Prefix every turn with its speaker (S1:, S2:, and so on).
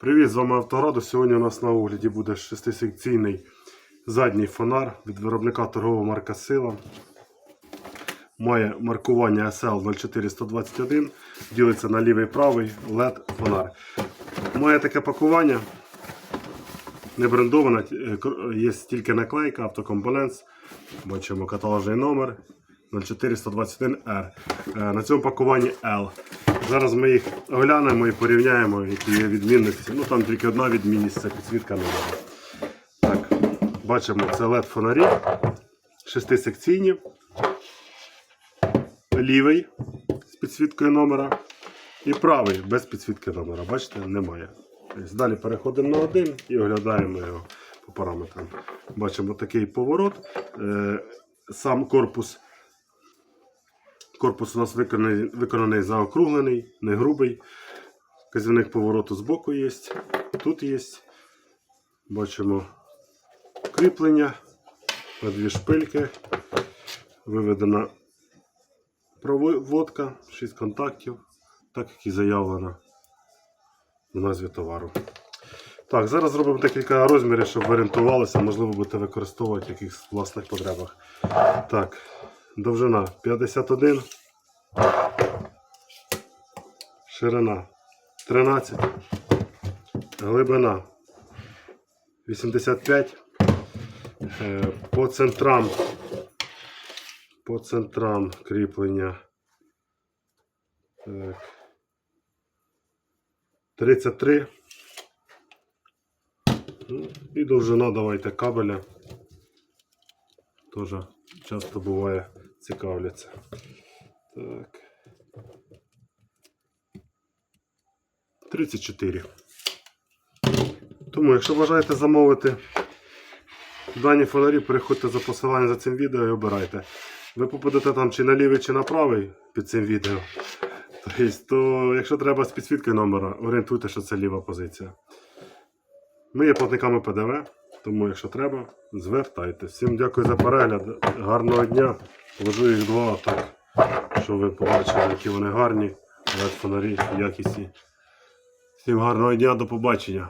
S1: Привіт, з вами Автограду. Сьогодні у нас на огляді буде шестисекційний задній фонар від виробника торгова марка Сила. Має маркування SL 04121, ділиться на лівий правий LED фонар. Має таке пакування. Не брендоване, е, є тільки наклейка, автокомпонент. Бачимо каталожний номер 04121R. Е, На цьому пакуванні L. Зараз ми їх оглянемо і порівняємо, які є відмінності. Ну там тільки одна відмінність це підсвітка номера. Так, бачимо, це LED фонарі, шестисекційні, лівий з підсвіткою номера і правий без підсвітки номера. Бачите, немає. Далі переходимо на один і оглядаємо його по параметрам. Бачимо такий поворот. Е, Сам корпус Корпус у нас виконаний, виконаний заокруглений, не грубий. Казівник повороту з боку є. Тут є. Бачимо кріплення, на дві шпильки. Виведена проводка, 6 контактів, так як і заявлено в назві товару. Так, зараз зробимо декілька розмірів, щоб ви орієнтувалися, можливо, будете використовувати в якихось власних потребах. Так, довжина 51. Ширина 13. Глибина 85. Е, По центрам. По центрам кріплення. Так. 33. Ну, І довжина давайте кабеля. Теж часто буває цікавляться. Так. 34. Тому, якщо бажаєте замовити дані фонарі, переходьте за посиланням за цим відео і обирайте. Ви попадете там чи на лівий, чи на правий під цим відео. Тобто, то, якщо треба з підсвіткою номера, орієнтуйте, що це ліва позиція. Ми є платниками ПДВ, тому якщо треба, звертайтеся. Всім дякую за перегляд. Гарного дня. Вложу їх два, так, щоб ви побачили, які вони гарні. Фонарі, якісні. Всім гарного дня, до побачення.